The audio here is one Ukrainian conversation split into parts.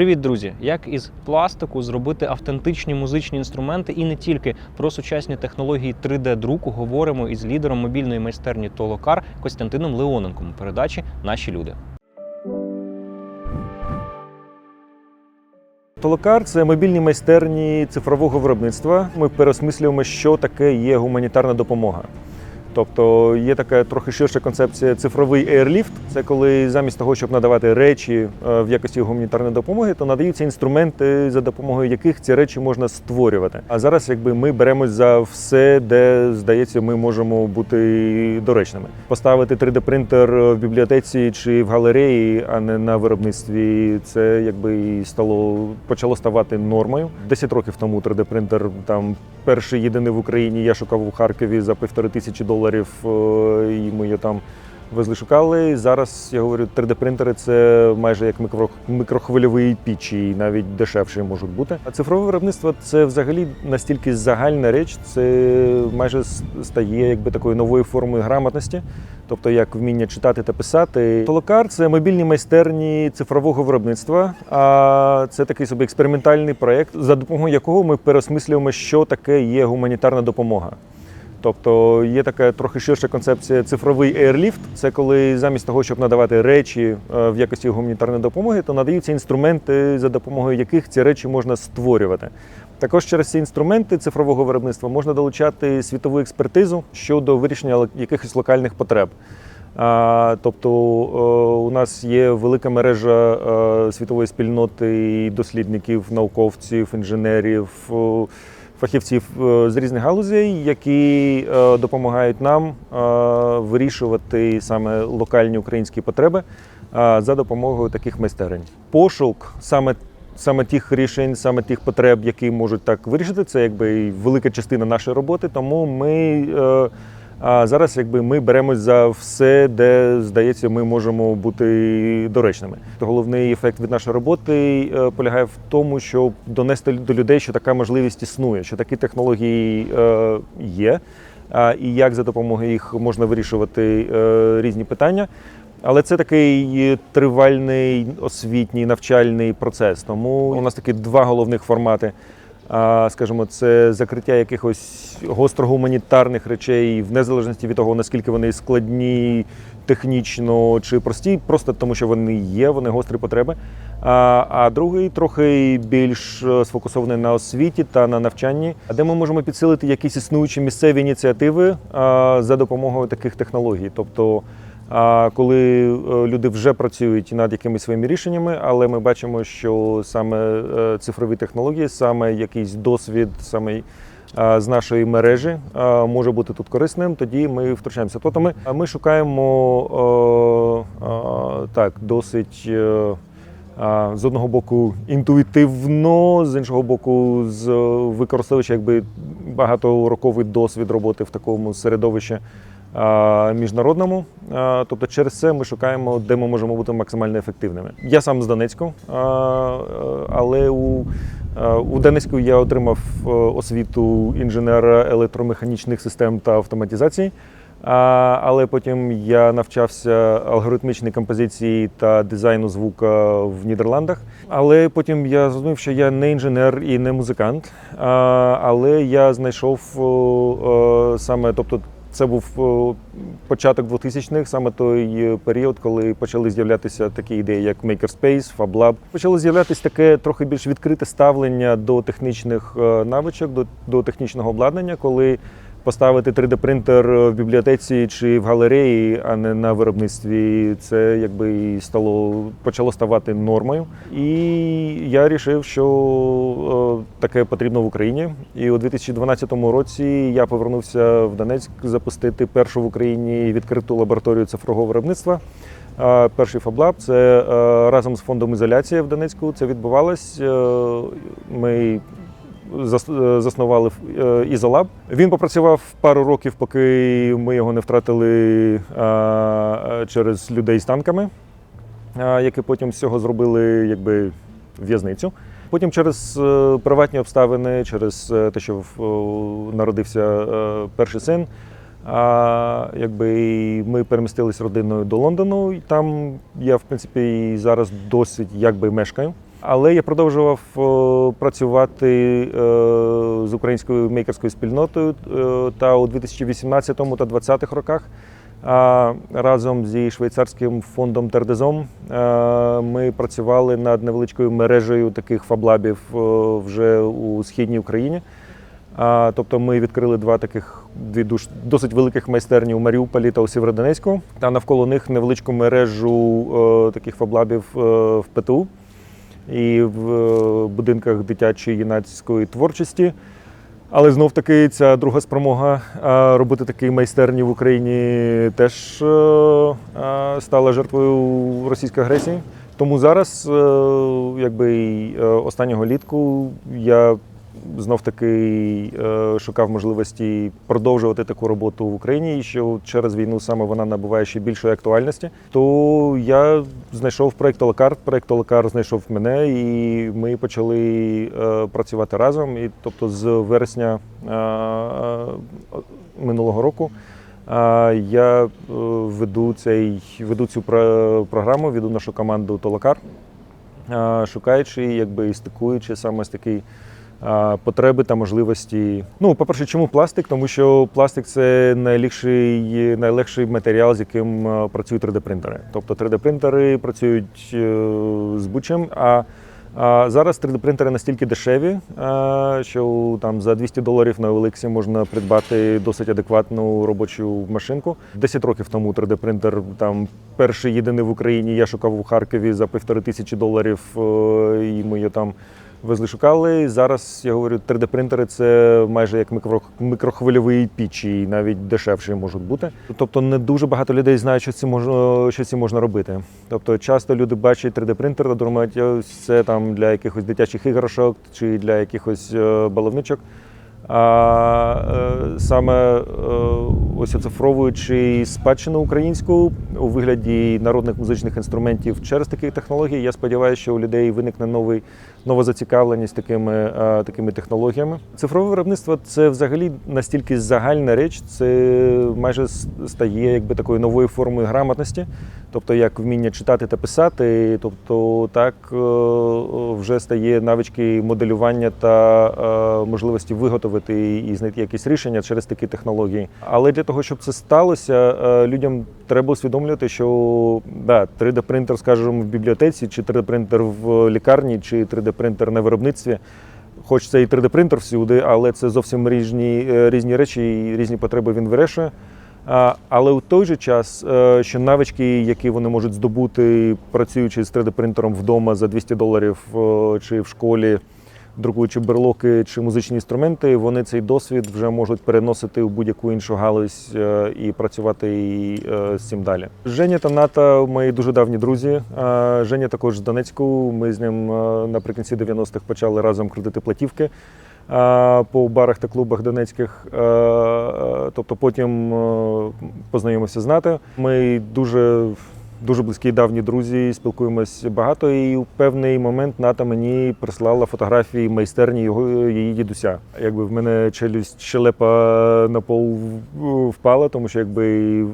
Привіт, друзі! Як із пластику зробити автентичні музичні інструменти і не тільки про сучасні технології 3D-друку говоримо із лідером мобільної майстерні Толокар Костянтином Леоненком у передачі Наші люди. Толокар це мобільні майстерні цифрового виробництва. Ми переосмислюємо, що таке є гуманітарна допомога. Тобто є така трохи ширша концепція цифровий airlift. Це коли замість того, щоб надавати речі е, в якості гуманітарної допомоги, то надаються інструменти, за допомогою яких ці речі можна створювати. А зараз, якби ми беремось за все, де здається, ми можемо бути доречними. Поставити 3D-принтер в бібліотеці чи в галереї, а не на виробництві. Це якби і стало почало ставати нормою. 10 років тому 3D-принтер там перший єдиний в Україні. Я шукав у Харкові за півтори тисячі доларів, е, і ми його там везли, шукали. Зараз я говорю, 3D-принтери це майже як мікро, мікрохвильові пічі, і навіть дешевші можуть бути. А цифрове виробництво це взагалі настільки загальна реч, це майже стає якби такою новою формою грамотності, тобто як вміння читати та писати. Толокар це мобільні майстерні цифрового виробництва. А це такий собі експериментальний проєкт, за допомогою якого ми переосмислюємо, що таке є гуманітарна допомога. Тобто є така трохи ширша концепція цифровий airlift. Це коли замість того, щоб надавати речі е, в якості гуманітарної допомоги, то надаються інструменти, за допомогою яких ці речі можна створювати. Також через ці інструменти цифрового виробництва можна долучати світову експертизу щодо вирішення якихось локальних потреб. Тобто е, у нас є велика мережа е, світової спільноти і дослідників, науковців, інженерів, фахівців е, з різних галузей, які е, допомагають нам е, вирішувати саме локальні українські потреби за допомогою таких майстерень. Пошук саме. Саме тих рішень, саме тих потреб, які можуть так вирішити, це якби велика частина нашої роботи. Тому ми а зараз якби ми беремось за все, де здається, ми можемо бути доречними. Головний ефект від нашої роботи е, полягає в тому, щоб донести до людей, що така можливість існує, що такі технології е, є, і як за допомогою їх можна вирішувати е, різні питання. Але це такий тривальний освітній навчальний процес. Тому у нас такі два головних формати. Скажімо, це закриття якихось гостро-гуманітарних речей, в незалежності від того, наскільки вони складні технічно чи прості, просто тому що вони є, вони гострі потреби. А, а другий трохи більш е, сфокусований на освіті та на навчанні, де ми можемо підсилити якісь існуючі місцеві ініціативи за допомогою таких технологій. Тобто коли е, люди вже працюють над якимись своїми рішеннями, але ми бачимо, що саме е, цифрові технології, саме якийсь досвід, саме е, з нашої мережі може бути тут корисним, тоді ми втручаємося. Тобто ми, ми шукаємо так досить. З одного боку інтуїтивно, з іншого боку, з використовуючи якби багатороковий досвід роботи в такому середовищі міжнародному. Тобто через це ми шукаємо, де ми можемо бути максимально ефективними. Я сам з Донецьку, але у, у Донецьку я отримав е, освіту інженера електромеханічних систем та автоматизації. Але потім я навчався алгоритмічній композиції та дизайну звука в Нідерландах. Але потім я зрозумів, що я не інженер і не музикант. Але я знайшов о, о, саме, тобто, це був початок 2000-х, саме той період, коли почали з'являтися такі ідеї, як Makerspace, FabLab. Почало з'являтися таке трохи більш відкрите ставлення до технічних е, навичок, до, до технічного обладнання, коли поставити 3D-принтер в бібліотеці чи в галереї, а не на виробництві, це якби і стало почало ставати нормою. І я вирішив, що е, таке потрібно в Україні. І у 2012 році я повернувся в Донецьк запустити першу в Україні відкриту лабораторію цифрового виробництва. Е, Перший фаблаб це е, разом з фондом ізоляція в Донецьку. Це відбувалось. Е, Ми е, заснували е, Ізолаб. Він попрацював пару років, поки ми його не втратили е, через людей з танками, е, які потім з цього зробили якби в'язницю. Потім через е, приватні обставини, через е, те, що народився е, перший син. А, якби і ми перемістились родиною до Лондону, і там я, в принципі, зараз досить якби мешкаю. Але я продовжував е, працювати е, з українською мейкерською спільнотою е, та у 2018 та 2020 роках. Разом зі швейцарським фондом Тердезом ми працювали над невеличкою мережею таких фаблабів вже у східній Україні. Тобто ми відкрили два таких дві досить великих майстерні у Маріуполі та у Сєвєродонецьку, та навколо них невеличку мережу таких фаблабів в ПТУ і в е, будинках дитячої юнацької творчості. Але знов таки ця друга спромога робити такі майстерні в Україні теж е, е, стала жертвою російської агресії. Тому зараз, якби останнього літку, я знов таки е, шукав можливості продовжувати таку роботу в Україні, і що через війну саме вона набуває ще більшої актуальності. То я знайшов проект Толокар. Проект Толокар знайшов мене, і ми почали е, працювати разом. І тобто з вересня е, минулого року. Я веду цей веду цю про- програму, веду нашу команду Толокар, шукаючи, якби і стикуючи саме з такий потреби та можливості. Ну, по-перше, чому пластик? Тому що пластик це найлегший, найлегший матеріал, з яким працюють 3D-принтери. Тобто 3D-принтери працюють е, з будь-чим, а зараз 3D-принтери настільки дешеві, що там за 200 доларів на OLX можна придбати досить адекватну робочу машинку. 10 років тому 3D-принтер там перший єдиний в Україні. Я шукав у Харкові за півтори тисячі доларів, е, і ми там везли шукали. Зараз я говорю, 3D-принтери це майже як мікро, мікрохвильові пічі, і навіть дешевші можуть бути. Тобто не дуже багато людей знають, що цим можна, що цим можна робити. Тобто часто люди бачать 3D-принтер та думають, це там для якихось дитячих іграшок чи для якихось е, баловничок. А е, саме е, ось оцифровуючи спадщину українську у вигляді народних музичних інструментів через такі технології, я сподіваюся, що у людей виникне новий нова зацікавленість такими, е, такими технологіями. Цифрове виробництво це взагалі настільки загальна реч, це майже стає якби такою новою формою грамотності, тобто як вміння читати та писати, тобто так е, вже стає навички моделювання та е, можливості виготовити і знайти якісь рішення через такі технології. Але для того, щоб це сталося, людям треба усвідомлювати, що да, 3D-принтер, скажімо, в бібліотеці, чи 3D-принтер в лікарні, чи 3D-принтер на виробництві. Хоч це і 3D-принтер всюди, але це зовсім різні, е, різні речі і різні потреби він вирішує. Але у той же час, е, що навички, які вони можуть здобути, працюючи з 3D-принтером вдома за 200 доларів е, чи в школі, друкуючи берлоки чи музичні інструменти, вони цей досвід вже можуть переносити у будь-яку іншу галузь е, і працювати і, е, з цим далі. Женя та Ната мої дуже давні друзі. Е, Женя також з Донецьку. Ми з ним наприкінці 90-х почали разом крутити платівки по барах та клубах донецьких. Тобто потім познайомився з Натою. Ми дуже. Дуже близькі давні друзі, спілкуємось багато, і в певний момент Ната мені прислала фотографії майстерні його її дідуся. Якби в мене челюсть щелепа на пол впала, тому що якби е,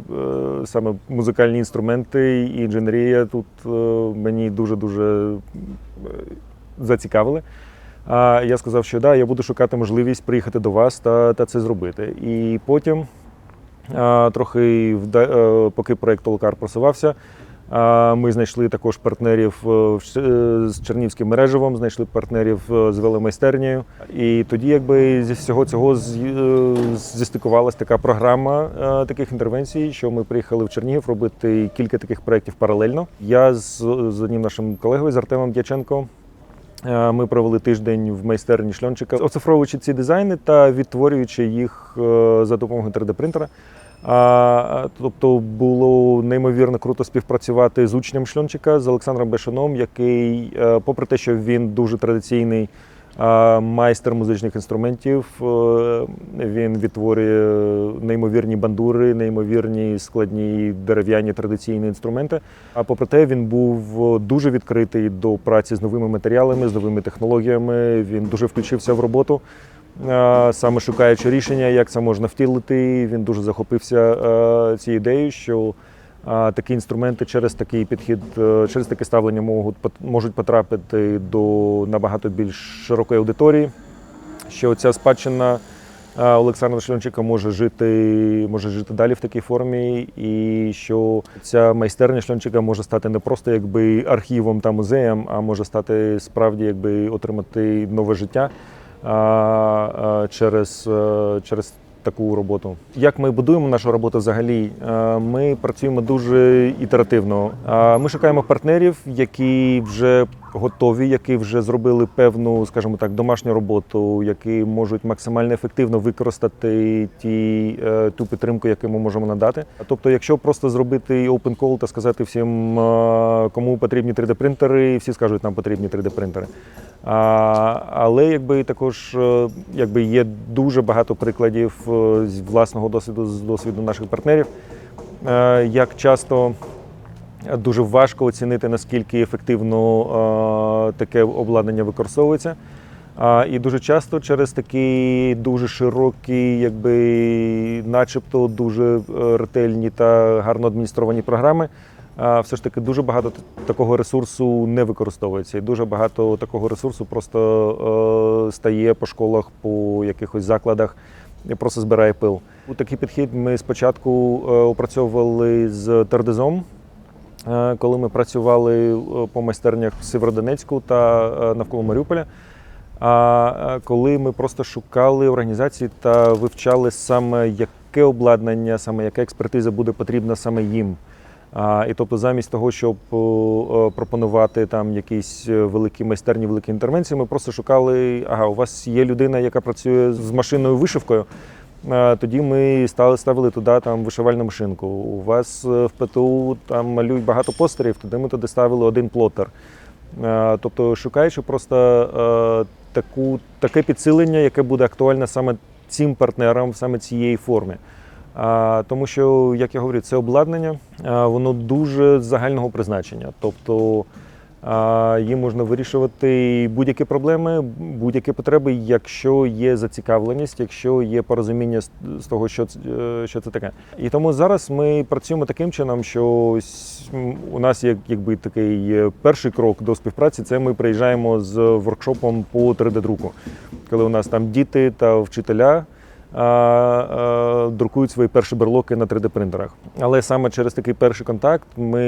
саме музикальні інструменти і інженерія тут е, мені дуже дуже зацікавили. А я сказав, що да, я буду шукати можливість приїхати до вас та, та це зробити. І потім, а, трохи е, поки проєкт Толкар просувався, ми знайшли також партнерів е, е, з Чернівським мережевом, знайшли партнерів е, з веломайстернею. І тоді, якби зі всього цього з- е, така програма таких інтервенцій, що ми приїхали в Чернігів робити кілька таких проєктів паралельно. Я з, з одним нашим колегою з Артемом Дяченко Ми провели тиждень в майстерні шльончика, оцифровуючи ці дизайни та відтворюючи їх за допомогою 3D-принтера. Тобто було неймовірно круто співпрацювати з учнем шльончика, з Олександром Бешаном, який, е, попри те, що він дуже традиційний а, майстер музичних інструментів, е, він відтворює неймовірні бандури, неймовірні складні дерев'яні традиційні інструменти. А попри те, він був дуже відкритий до праці з новими матеріалами, з новими технологіями. Він дуже включився в роботу. Е, Саме шукаючи рішення, як це можна втілити, він дуже захопився е, цією ідеєю, що такі інструменти через такий підхід, е, через таке ставлення можуть, потрапити до набагато більш широкої аудиторії, що ця спадщина е, Олександра Шльончика може жити, може жити далі в такій формі, і що ця майстерня Шльончика може стати не просто якби архівом та музеєм, а може стати справді якби отримати нове життя через, е, через таку роботу. Як ми будуємо нашу роботу взагалі? Е, Ми працюємо дуже ітеративно. Ми шукаємо партнерів, які вже готові, які вже зробили певну, скажімо так, домашню роботу, які можуть максимально ефективно використати ті, е, ту підтримку, яку ми можемо надати. Тобто, якщо просто зробити open call та сказати всім, кому потрібні 3D-принтери, всі скажуть, нам потрібні 3D-принтери. Але якби також е, якби є дуже багато прикладів е, з власного досвіду, з досвіду наших партнерів, е, як часто дуже важко оцінити, наскільки ефективно таке обладнання використовується. І дуже часто через такі дуже широкі, якби начебто дуже ретельні та гарно адміністровані програми, все ж таки дуже багато такого ресурсу не використовується. І дуже багато такого ресурсу просто е, стає по школах, по якихось закладах, і просто збирає пил. У такий підхід ми спочатку е, опрацьовували з Тердезом. Е, Коли ми працювали по майстернях в Сєвєродонецьку та навколо Маріуполя, а коли ми просто шукали організації та вивчали саме яке обладнання, саме яка експертиза буде потрібна саме їм. І тобто, замість того, щоб е, пропонувати там якісь е, великі майстерні, великі інтервенції, ми просто шукали, ага, у вас є людина, яка працює з машинною вишивкою. Тоді ми стали ставили туди там вишивальну машинку. У вас е, в ПТУ там малюють багато постерів, туди ми туди ставили один плотер. Тобто, шукаючи просто таку, таке підсилення, яке буде актуальне саме цим партнерам, саме цієї формі. Тому що, як я говорю, це обладнання, воно дуже загального призначення. Тобто їм можна вирішувати будь-які проблеми, будь-які потреби, якщо є зацікавленість, якщо є порозуміння з, того, що е, що це таке. І тому зараз ми працюємо таким чином, що у нас є якби такий е, перший крок до співпраці. Це ми приїжджаємо з воркшопом по 3D-друку, коли у нас там діти та вчителя друкують свої перші берлоки на 3D-принтерах. Але саме через такий перший контакт ми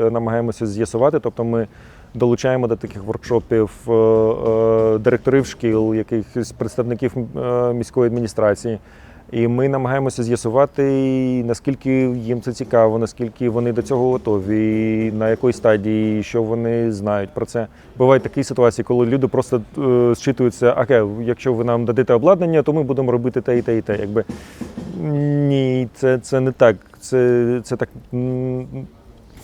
е, намагаємося з'ясувати, тобто ми долучаємо до таких воркшопів е, е, директорів шкіл, якихось представників е, міської адміністрації. І ми намагаємося з'ясувати, наскільки їм це цікаво, наскільки вони до цього готові, на якій стадії, що вони знають про це. Бувають такі ситуації, коли люди просто е, зчитуються, окей, якщо ви нам дадете обладнання, то ми будемо робити те і те, і те. Якби ні, це, це не так. Це, це так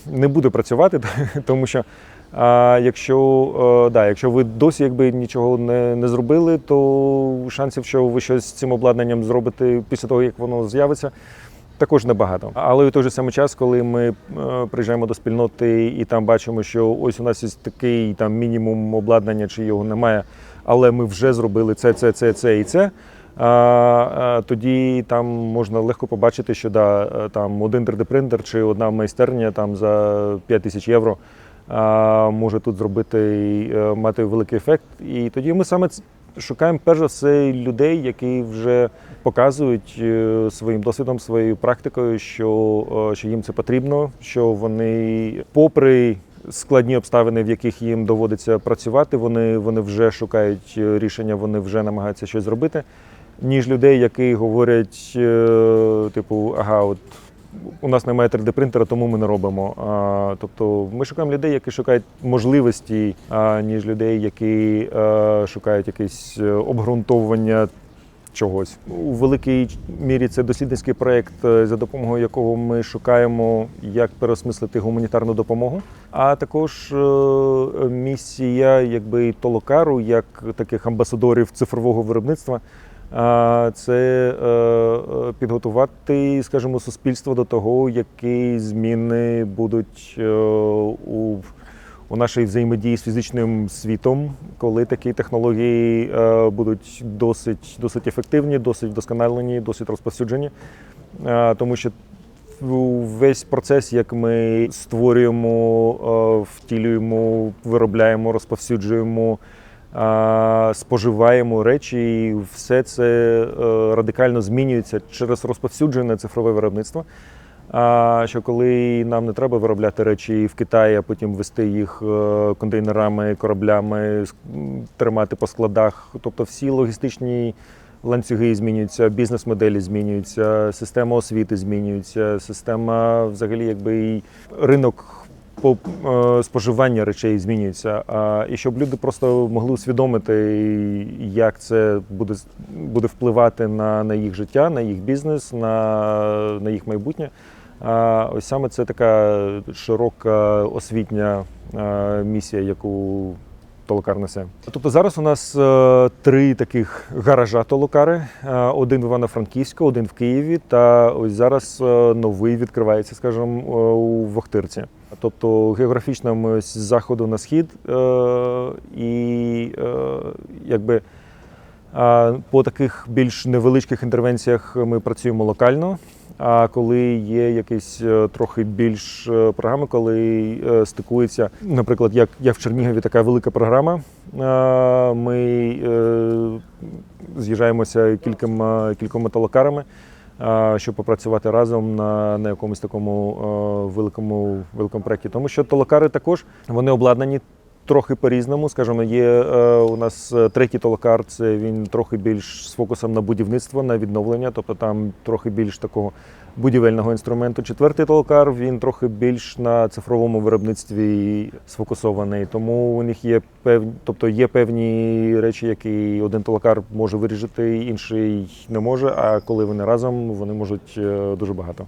не буде працювати, тому що. А якщо, е, да, якщо ви досі якби нічого не, не зробили, то шансів, що ви щось з цим обладнанням зробите після того, як воно з'явиться, також небагато. Але в той же самий час, коли ми е, приїжджаємо до спільноти і там бачимо, що ось у нас є такий там мінімум обладнання, чи його немає, але ми вже зробили це, це, це, це і це. А, тоді там можна легко побачити, що да, е, там один 3D-принтер чи одна майстерня там за 5 тисяч євро може тут зробити е, мати великий ефект. І тоді ми саме шукаємо перш за все людей, які вже показують е, своїм досвідом, своєю практикою, що, е, що їм це потрібно, що вони, попри складні обставини, в яких їм доводиться працювати, вони, вони вже шукають рішення, вони вже намагаються щось зробити. Ніж людей, які говорять, типу, ага, от у нас немає 3D-принтера, тому ми не робимо. А, тобто ми шукаємо людей, які шукають можливості, а, ніж людей, які е, шукають якесь е, обґрунтовування чогось. У великій мірі це дослідницький проєкт, е, за допомогою якого ми шукаємо, як переосмислити гуманітарну допомогу. А також е, місія якби Толокару, як таких амбасадорів цифрового виробництва. Це е, е, підготувати, скажімо, суспільство до того, які зміни будуть е, у, у нашій взаємодії з фізичним світом, коли такі технології будуть досить, досить ефективні, досить вдосконалені, досить розповсюджені. Тому що весь процес, як ми створюємо, втілюємо, виробляємо, розповсюджуємо, споживаємо речі, і все це е, радикально змінюється через розповсюджене цифрове виробництво. А що коли нам не треба виробляти речі в Китаї, а потім вести їх е, контейнерами, кораблями, тримати по складах, тобто всі логістичні ланцюги змінюються, бізнес-моделі змінюються, система освіти змінюється, система взагалі якби і ринок по е, споживання речей змінюється. І щоб люди просто могли усвідомити, як це буде, буде впливати на, на їх життя, на їх бізнес, на, на їх майбутнє. А ось саме це така широка освітня е, місія, яку Толокар несе. Тобто зараз у нас е, три таких гаража Толокари: Е, один в Івано-Франківську, один в Києві, та ось зараз е, новий відкривається, скажімо, у Вохтирці. Тобто географічно ми з заходу на схід і якби. По таких більш невеличких інтервенціях ми працюємо локально. А коли є якісь е, трохи більш е, програми, коли е, стикується, наприклад, як, як в Чернігові така велика програма, ми з'їжджаємося кількома, кількома толокарами, щоб попрацювати разом на, на якомусь такому великому, великому проєкті. Тому що толокари також вони обладнані трохи по-різному. Скажімо, є е, у нас е, третій толокар, це він трохи більш з фокусом на будівництво, на відновлення, тобто там трохи більш такого будівельного інструменту. Четвертий толокар він трохи більш на цифровому виробництві сфокусований. Тому у них є певні, тобто є певні речі, які один толокар може вирішити, інший не може. А коли вони разом, вони можуть е, дуже багато.